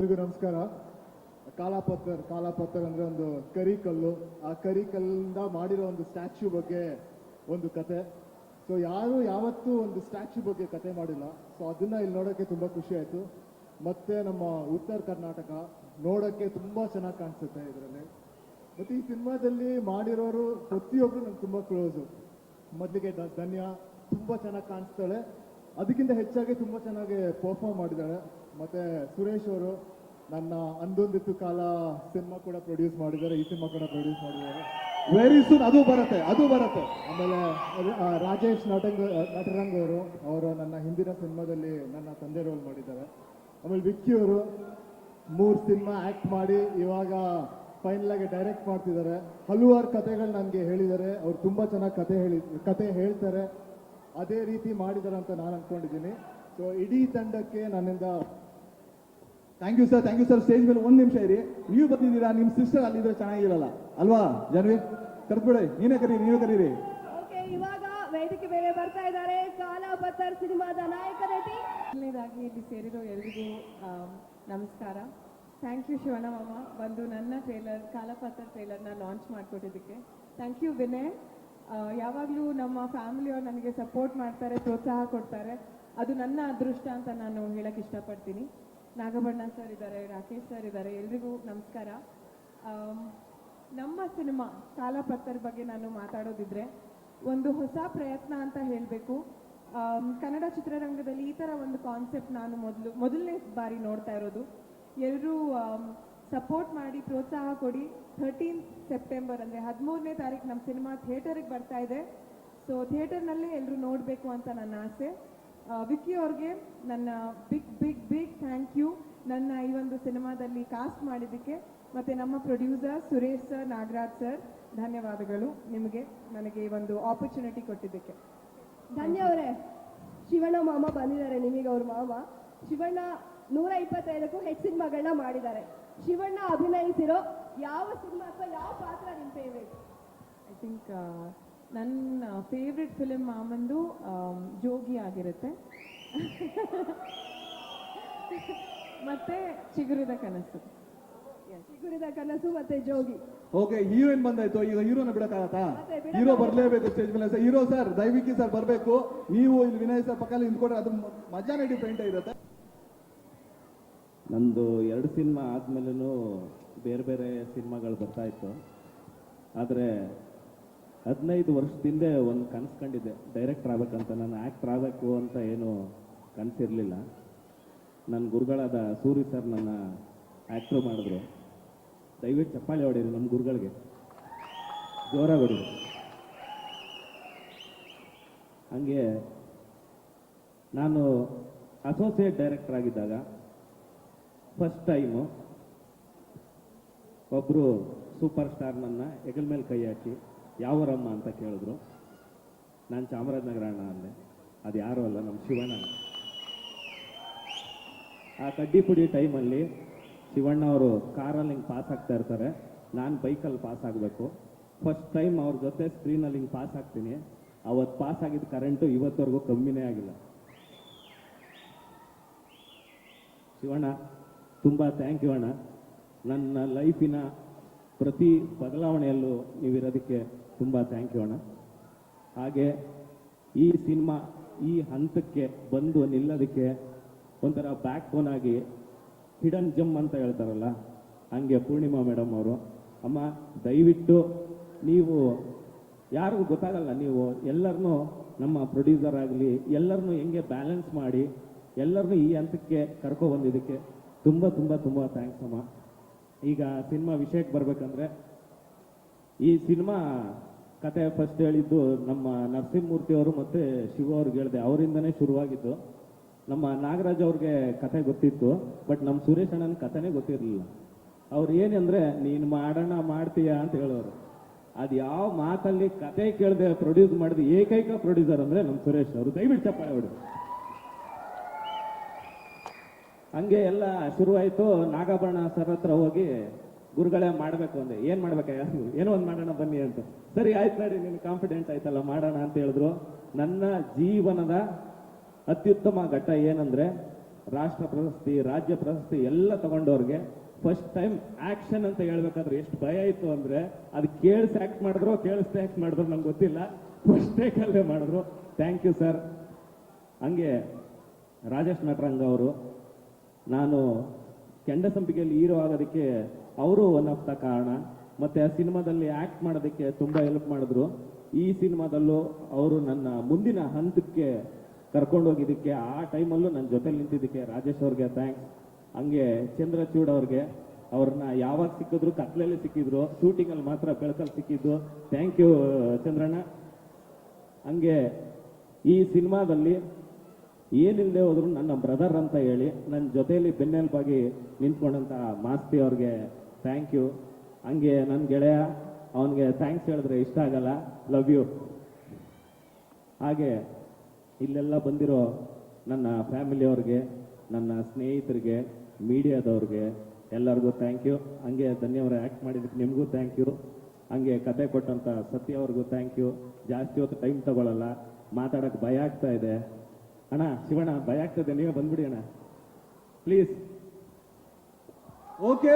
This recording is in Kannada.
ಎಲ್ರಿಗೂ ನಮಸ್ಕಾರ. ಕಾಲಾಪತ್ತರ್ ಕಾಲಾಪತ್ತರ್ ಅಂದ್ರೆ ಒಂದು ಕರಿಕಲ್ಲು ಆ ಕರಿಕಲ್ಲಿಂದ ಮಾಡಿರೋ ಒಂದು ಸ್ಟ್ಯಾಚ್ಯೂ ಬಗ್ಗೆ ಒಂದು ಕತೆ. ಸೊ ಯಾರು ಯಾವತ್ತೂ ಒಂದು ಸ್ಟ್ಯಾಚ್ಯೂ ಬಗ್ಗೆ ಕತೆ ಮಾಡಿಲ್ಲ. ಸೊ ಅದನ್ನ ಇಲ್ಲಿ ನೋಡೋಕ್ಕೆ ತುಂಬಾ ಖುಷಿ ಆಯ್ತು. ಮತ್ತೆ ನಮ್ಮ ಉತ್ತರ ಕರ್ನಾಟಕ ನೋಡೋಕ್ಕೆ ತುಂಬಾ ಚೆನ್ನಾಗಿ ಕಾಣಿಸುತ್ತೆ ಇದರಲ್ಲಿ. ಮತ್ತೆ ಈ ಸಿನಿಮಾದಲ್ಲಿ ಮಾಡಿರೋರು ಪ್ರತಿಯೊಬ್ರು ನಂಗೆ ತುಂಬಾ ಕ್ಲೋಸು. ಮೊದಲಿಗೆ ಧನ್ಯ ತುಂಬಾ ಚೆನ್ನಾಗಿ ಕಾಣಿಸ್ತಾಳೆ. ಅದಕ್ಕಿಂತ ಹೆಚ್ಚಾಗಿ ತುಂಬಾ ಚೆನ್ನಾಗಿ ಪರ್ಫಾರ್ಮ್ ಮಾಡಿದ್ದಾಳೆ. ಮತ್ತೆ ಸುರೇಶ್ ಅವರು ನನ್ನ ಅಂದೊಂದಿತ್ತು ಕಾಲ ಸಿನಿಮಾ ಕೂಡ ಪ್ರೊಡ್ಯೂಸ್ ಮಾಡಿದ್ದಾರೆ, ಈ ಸಿನಿಮಾ ಕೂಡ ಪ್ರೊಡ್ಯೂಸ್ ಮಾಡಿದ್ದಾರೆ. ವೆರಿ ಸೂನ್ ಅದು ಬರುತ್ತೆ ಅದು ಬರುತ್ತೆ. ಆಮೇಲೆ ರಾಜೇಶ್ ನಟಂಗ್, ನಟರಂಗ್ ಅವರು ಅವರು ನನ್ನ ಹಿಂದಿನ ಸಿನಿಮಾದಲ್ಲಿ ನನ್ನ ತಂದೆ ರೋಲ್ ಮಾಡಿದ್ದಾರೆ. ಆಮೇಲೆ ವಿಕ್ಕಿ ಅವರು ಮೂರು ಸಿನಿಮಾ ಆ್ಯಕ್ಟ್ ಮಾಡಿ ಇವಾಗ ಫೈನಲ್ ಆಗಿ ಡೈರೆಕ್ಟ್ ಮಾಡ್ತಿದ್ದಾರೆ. ಹಲವಾರು ಕತೆಗಳು ನನಗೆ ಹೇಳಿದ್ದಾರೆ. ಅವ್ರು ತುಂಬ ಚೆನ್ನಾಗಿ ಕತೆ ಹೇಳಿ ಕತೆ ಹೇಳ್ತಾರೆ. ಅದೇ ರೀತಿ ಮಾಡಿದ್ದಾರೆ ಅಂತ ನಾನು ಅಂದ್ಕೊಂಡಿದ್ದೀನಿ ಸೊ ಇಡೀ ತಂಡಕ್ಕೆ ನನ್ನಿಂದ thank you sir thank you sir stage ಮೇಲೆ ಒಂದು ನಿಮಿಷ ಇರಿ. ನೀವು ಬಂದಿದ್ದೀರಾ ನಿಮ್ಮ ಸಿಸ್ಟರ್ ಅಲ್ಲಿದ್ರೆ ಚೆನ್ನಾಗಿರಲ್ಲ. ಅಲ್ವಾ ಜಾನ್ವಿ? ಕರ್ದ್ಬಿಡಿ. ನೀನೇ ಕರೀರಿ ನೀವೇ ಕರೀರಿ. ಓಕೆ ಇವಾಗ ವೇದಿಕೆ ಮೇಲೆ ಬರ್ತಾ ಇದ್ದಾರೆ ಕಾಲಾಪತ್ತರ್ ಸಿನಿಮಾದ ನಾಯಕ ನಟಿ. ಮೊದಲನೇದಾಗಿ ಇಲ್ಲಿ ಸೇರಿರೋ ಎಲ್ರಿಗೂ ಆಮ್, ನಮಸ್ಕಾರ. ಥ್ಯಾಂಕ್ ಯು ಶಿವಣ್ಣ ಮಾಮ. ಬಂದು ನನ್ನ ಟ್ರೇಲರ್ ಕಾಲಪತ್ರ ಟ್ರೇಲರ್ನ ಲಾಂಚ್ ಮಾಡಿಕೊಟ್ಟಿದ್ದಕ್ಕೆ. Thank you Vinay. ಯಾವಾಗಲೂ ನಮ್ಮ ಫ್ಯಾಮಿಲಿಯವ್ರು ನನಗೆ ಸಪೋರ್ಟ್ ಮಾಡ್ತಾರೆ ಪ್ರೋತ್ಸಾಹ ಕೊಡ್ತಾರೆ. ಅದು ನನ್ನ ಅದೃಷ್ಟ ಅಂತ ನಾನು ಹೇಳಕ್ಕೆ ಇಷ್ಟಪಡ್ತೀನಿ. ನಾಗಬಣ್ಣ ಸರ್ ಇದ್ದಾರೆ, ರಾಕೇಶ್ ಸರ್ ಇದ್ದಾರೆ, ಎಲ್ರಿಗೂ ನಮಸ್ಕಾರ. ನಮ್ಮ ಸಿನಿಮಾ ಕಾಲಪತ್ತರ್ ಬಗ್ಗೆ ನಾನು ಮಾತಾಡೋದಿದ್ರೆ, ಒಂದು ಹೊಸ ಪ್ರಯತ್ನ ಅಂತ ಹೇಳಬೇಕು. ಕನ್ನಡ ಚಿತ್ರರಂಗದಲ್ಲಿ ಈ ಥರ ಒಂದು ಕಾನ್ಸೆಪ್ಟ್ ನಾನು ಮೊದಲು, ಮೊದಲನೇ ಬಾರಿ ನೋಡ್ತಾ ಇರೋದು. ಎಲ್ಲರೂ ಸಪೋರ್ಟ್ ಮಾಡಿ, ಪ್ರೋತ್ಸಾಹ ಕೊಡಿ. ಥರ್ಟೀನ್ ಸೆಪ್ಟೆಂಬರ್ ಅಂದರೆ ಹದಿಮೂರನೇ ತಾರೀಕು ನಮ್ಮ ಸಿನಿಮಾ ಥಿಯೇಟರಿಗೆ ಬರ್ತಾ ಇದೆ. ಸೊ ಥಿಯೇಟರ್ನಲ್ಲೇ ಎಲ್ಲರೂ ನೋಡಬೇಕು ಅಂತ ನನ್ನ ಆಸೆ. ವಿಕ್ಕಿ ಅವ್ರಿಗೆ ನನ್ನ big big big thank you. ನನ್ನ ಈ ಒಂದು ಸಿನಿಮಾದಲ್ಲಿ ಕಾಸ್ಟ್ ಮಾಡಿದ್ದಕ್ಕೆ ಮತ್ತೆ ನಮ್ಮ producer Suresh sir Nagaraj sir ಧನ್ಯವಾದಗಳು ನಿಮಗೆ ನನಗೆ ಈ ಒಂದು ಆಪರ್ಚುನಿಟಿ ಕೊಟ್ಟಿದ್ದಕ್ಕೆ. ಧನ್ಯವರೇ. ಶಿವಣ್ಣ ಮಾಮ ಬಂದಿದ್ದಾರೆ ನಿಮಗೆ ಅವ್ರ ಮಾಮ ಶಿವಣ್ಣ ನೂರ ಇಪ್ಪತ್ತೈದಕ್ಕೂ ಹೆಚ್ಚು ಸಿನಿಮಾಗಳನ್ನ ಮಾಡಿದ್ದಾರೆ. ಶಿವಣ್ಣ ಅಭಿನಯಿಸಿರೋ ಯಾವ ಸಿನಿಮಾ ಅಥವಾ ಯಾವ ಪಾತ್ರ ನಿಮ್ಮ ಫೇವ್ರೇಟ್ ಐ ಥಿಂಕ್ ನನ್ನ ಫೇವ್ರೆಟ್ ಫಿಲಿಮ್ ಮಾಮಂದು ಜೋಗಿ ಆಗಿರುತ್ತೆ. ಮತ್ತೆ ಚಿಗುರಿದ ಕನಸು. ಚಿಗುರಿದ ಕನಸು ಮತ್ತೆ ಜೋಗಿ. ಓಕೆ ಹೀರೋಯಿನ್ ಬಂದಾಯ್ತು. ಈಗ ಹೀರೋನ ಬಿಡಕ್ಕಾಗತ್ತಾ? ಹೀರೋ ಬರ್ಲೇಬೇಕು ಸ್ಟೇಜ್ ಮೇಲೆ. ಹೀರೋ ಸರ್ ದೈವಿಕಿ ಸರ್ ಬರ್ಬೇಕು. ನೀವು ಇಲ್ಲಿ ವಿನಯ್ ಸರ್ ಪಕ್ಕದಲ್ಲಿ ನಿಂತ್ಕೊಂಡ್ರೆ ಅದು ಮಜಾ ಮಜಾನೇ ಡಿಫ್ರೆಂಟ್ ಇರುತ್ತೆ. ನಂದು ಎರಡು ಸಿನಿಮಾ ಆದಮೇಲೂ ಬೇರೆ ಬೇರೆ ಸಿನಿಮಾಗಳು ಬರ್ತಾ ಇತ್ತು. ಆದರೆ ಹದಿನೈದು ವರ್ಷದಿಂದ ಒಂದು ಕನಸು ಕಂಡಿದ್ದೆ. ಡೈರೆಕ್ಟ್ರ್ ಆಗಬೇಕಂತ. ನಾನು ಆ್ಯಕ್ಟ್ರ್ ಆಗಬೇಕು ಅಂತ ಏನು ಕನಸಿರಲಿಲ್ಲ. ನನ್ನ ಗುರುಗಳಾದ ಸೂರಿ ಸರ್ ನನ್ನ ಆ್ಯಕ್ಟ್ರು ಮಾಡಿದ್ರು. ದಯವಿಟ್ಟು ಚಪ್ಪಾಳೆ ಹೊಡೀರಿ ನಮ್ಮ ಗುರುಗಳಿಗೆ. ಜೋರಾಗಿ ಹೊಡೀರಿ ಹಂಗೆ ನಾನು ಅಸೋಸಿಯೇಟ್ ಡೈರೆಕ್ಟರ್ ಆಗಿದ್ದಾಗ ಫಸ್ಟ್ ಟೈಮು ಒಬ್ಬರು ಸೂಪರ್ ಸ್ಟಾರ್ ನನ್ನ ಹೆಗಲ ಮೇಲೆ ಕೈ ಹಾಕಿ, ಯಾವರಮ್ಮ? ಅಂತ ಕೇಳಿದ್ರು. ನಾನು ಚಾಮರಾಜನಗರ ಅಣ್ಣ ಅಂದೆ. ಅದು ಯಾರು ಅಲ್ಲ ನಮ್ಮ ಶಿವಣ್ಣ ಆ ಕಡ್ಡಿ ಪುಡಿ ಟೈಮಲ್ಲಿ ಶಿವಣ್ಣ ಅವರು ಕಾರಲ್ಲಿ ಹಿಂಗೆ ಪಾಸ್ ಆಗ್ತಾ ಇರ್ತಾರೆ. ನಾನು ಬೈಕಲ್ಲಿ ಪಾಸ್ ಆಗಬೇಕು. ಫಸ್ಟ್ ಟೈಮ್ ಅವ್ರ ಜೊತೆ ಸ್ಕ್ರೀನಲ್ಲಿ ಹಿಂಗೆ ಪಾಸ್ ಆಗ್ತೀನಿ. ಅವತ್ತು ಪಾಸ್ ಆಗಿದ್ದ ಕರೆಂಟು ಇವತ್ತವರೆಗೂ ಕಮ್ಮಿನೇ ಆಗಿಲ್ಲ. ಶಿವಣ್ಣ, ತುಂಬ ಥ್ಯಾಂಕ್ ಯು ಅಣ್ಣ. ನನ್ನ ಲೈಫಿನ ಪ್ರತಿ ಬದಲಾವಣೆಯಲ್ಲೂ ನೀವಿರೋದಕ್ಕೆ ತುಂಬ ಥ್ಯಾಂಕ್ ಯು ಅಣ್ಣ. ಹಾಗೆ ಈ ಸಿನಿಮಾ ಈ ಹಂತಕ್ಕೆ ಬಂದು ನಿಲ್ಲೋದಕ್ಕೆ ಒಂಥರ ಬ್ಯಾಕ್ ಬೋನ್ ಆಗಿ ಹಿಡನ್ ಜಮ್ ಅಂತ ಹೇಳ್ತಾರಲ್ಲ, ಹಂಗೆ ಪೂರ್ಣಿಮಾ ಮೇಡಮ್ ಅವರು. ಅಮ್ಮ, ದಯವಿಟ್ಟು ನೀವು ಯಾರಿಗೂ ಗೊತ್ತಾಗಲ್ಲ, ನೀವು ಎಲ್ಲರನ್ನೂ ನಮ್ಮ ಪ್ರೊಡ್ಯೂಸರ್ ಆಗಲಿ, ಎಲ್ಲರನ್ನೂ ಹೆಂಗೆ ಬ್ಯಾಲೆನ್ಸ್ ಮಾಡಿ, ಎಲ್ಲರನ್ನೂ ಈ ಹಂತಕ್ಕೆ ಕರ್ಕೊ ಬಂದಿದ್ದಕ್ಕೆ ತುಂಬ ತುಂಬ ತುಂಬ ಥ್ಯಾಂಕ್ಸ್ ಅಮ್ಮ. ಈಗ ಸಿನಿಮಾ ವಿಷಯಕ್ಕೆ ಬರಬೇಕಂದ್ರೆ, ಈ ಸಿನಿಮಾ ಕತೆ ಫಸ್ಟ್ ಹೇಳಿದ್ದು ನಮ್ಮ ನರಸಿಂಹಮೂರ್ತಿ ಅವರು ಮತ್ತೆ ಶಿವ ಅವ್ರಿಗೆ ಹೇಳಿದೆ, ಅವರಿಂದನೇ ಶುರುವಾಗಿದ್ದು. ನಮ್ಮ ನಾಗರಾಜ್ ಅವ್ರಿಗೆ ಕತೆ ಗೊತ್ತಿತ್ತು, ಬಟ್ ನಮ್ಮ ಸುರೇಶ್ ಅಣ್ಣನ ಕಥೆನೇ ಗೊತ್ತಿರಲಿಲ್ಲ. ಅವ್ರು ಏನಂದ್ರೆ ನೀನು ಮಾಡೋಣ, ಮಾಡ್ತೀಯಾ? ಅಂತ ಹೇಳೋರು. ಅದು ಯಾವ ಮಾತಲ್ಲಿ ಕತೆ ಕೇಳದೆ ಪ್ರೊಡ್ಯೂಸ್ ಮಾಡಿದ ಏಕೈಕ ಪ್ರೊಡ್ಯೂಸರ್ ಅಂದ್ರೆ ನಮ್ಮ ಸುರೇಶ್ ಅವರು. ದಯವಿಟ್ಟು ಚಪ್ಪಾಳೆ ಅವರು ಹಂಗೆ ಎಲ್ಲ ಶುರುವಾಯ್ತು. ನಾಗಾಭರಣ ಸರ್ ಹತ್ರ ಹೋಗಿ, ಗುರುಗಳೇ, ಮಾಡಬೇಕು ಅಂದೆ. ಏನ್ ಮಾಡ್ಬೇಕ ಯಾರು ಏನೋ ಒಂದು ಮಾಡೋಣ, ಬನ್ನಿ ಅಂತ. ಸರಿ, ಆಯ್ತು ಸರಿ ನೀನು ಕಾನ್ಫಿಡೆಂಟ್ ಆಯ್ತಲ್ಲ, ಮಾಡೋಣ ಅಂತ ಹೇಳಿದ್ರು. ನನ್ನ ಜೀವನದ ಅತ್ಯುತ್ತಮ ಘಟ್ಟ ಏನಂದ್ರೆ ರಾಷ್ಟ್ರ ಪ್ರಶಸ್ತಿ, ರಾಜ್ಯ ಪ್ರಶಸ್ತಿ ಎಲ್ಲ ತಗೊಂಡವ್ರಿಗೆ ಫಸ್ಟ್ ಟೈಮ್ ಆಕ್ಷನ್ ಅಂತ ಹೇಳ್ಬೇಕಾದ್ರೆ ಎಷ್ಟು ಭಯ ಇತ್ತು ಅಂದ್ರೆ ಅದು ಕೇಳಿಸಿ ಆಕ್ಟ್ ಮಾಡಿದ್ರು, ಕೇಳಿಸ್ದೆ ಆಕ್ಟ್ ಮಾಡಿದ್ರು ನಂಗೆ ಗೊತ್ತಿಲ್ಲ. ಫಸ್ಟ್ ಟೇಕಲ್ಲೇ ಮಾಡಿದ್ರು. ಥ್ಯಾಂಕ್ ಯು ಸರ್ ಹಂಗೆ ರಾಜೇಶ್ ನಟರಂಗ ಅವರು, ನಾನು ಕೆಂಡ ಸಂಪಿಗೆಯಲ್ಲಿ ಹೀರೋ ಆಗೋದಕ್ಕೆ ಅವರು ಒನ್ ಆಫ್ ದ ಕಾರಣ. ಮತ್ತೆ ಆ ಸಿನಿಮಾದಲ್ಲಿ ಆಕ್ಟ್ ಮಾಡೋದಕ್ಕೆ ತುಂಬ ಹೆಲ್ಪ್ ಮಾಡಿದ್ರು. ಈ ಸಿನಿಮಾದಲ್ಲೂ ಅವರು ನನ್ನ ಮುಂದಿನ ಹಂತಕ್ಕೆ ಕರ್ಕೊಂಡೋಗಿದ್ದಕ್ಕೆ ಆ ಟೈಮಲ್ಲೂ ನನ್ನ ಜೊತೆ ನಿಂತಿದ್ದಕ್ಕೆ ರಾಜೇಶ್ ಅವ್ರಿಗೆ ಥ್ಯಾಂಕ್ಸ್ ಹಂಗೆ ಚಂದ್ರಚೂಡ್ ಅವ್ರಿಗೆ ಅವ್ರನ್ನ ಯಾವಾಗ ಸಿಕ್ಕಿದ್ರು ಕತ್ಲಲ್ಲಿ ಸಿಕ್ಕಿದ್ರು ಶೂಟಿಂಗಲ್ಲಿ ಮಾತ್ರ ಬೆಳಕಲ್ಲಿ ಸಿಕ್ಕಿದ್ದು. Thank you Chandranna. ಹಂಗೆ ಈ ಸಿನಿಮಾದಲ್ಲಿ ಏನಿಲ್ಲದೆ ಹೋದ್ರು ನನ್ನ ಬ್ರದರ್ ಅಂತ ಹೇಳಿ ನನ್ನ ಜೊತೆಯಲ್ಲಿ ಬೆನ್ನೆಲುಬಾಗಿ ನಿಂತ್ಕೊಂಡಂತ ಮಾಸ್ತಿ ಅವ್ರಿಗೆ ಥ್ಯಾಂಕ್ ಯು ಹಂಗೆ ನನ್ನ ಗೆಳೆಯ, ಅವನಿಗೆ ಥ್ಯಾಂಕ್ಸ್ ಹೇಳಿದ್ರೆ ಇಷ್ಟ ಆಗಲ್ಲ. ಲವ್ ಯು ಹಾಗೆ ಇಲ್ಲೆಲ್ಲ ಬಂದಿರೋ ನನ್ನ ಫ್ಯಾಮಿಲಿಯವ್ರಿಗೆ ನನ್ನ ಸ್ನೇಹಿತರಿಗೆ ಮೀಡಿಯಾದವ್ರಿಗೆ ಎಲ್ಲರಿಗೂ ಥ್ಯಾಂಕ್ ಯು ಹಂಗೆ ಧನ್ಯವಾದ ಆ್ಯಕ್ಟ್ ಮಾಡಿದ್ದಕ್ಕೆ ನಿಮಗೂ ಥ್ಯಾಂಕ್ ಯು ಹಂಗೆ ಕತೆ ಕೊಟ್ಟಂಥ ಸತ್ಯ ಅವ್ರಿಗೂ ಥ್ಯಾಂಕ್ ಯು ಜಾಸ್ತಿ ಹೊತ್ತು ಟೈಮ್ ತಗೊಳ್ಳಲ್ಲ ಮಾತಾಡೋಕ್ಕೆ ಭಯ ಆಗ್ತಾ ಇದೆ. ಅಣ್ಣ, ಶಿವಣ್ಣ, ಭಯ ಆಗ್ತದೆ ನೀವೇ ಬಂದ್ಬಿಡಿ ಅಣ್ಣ. Please okay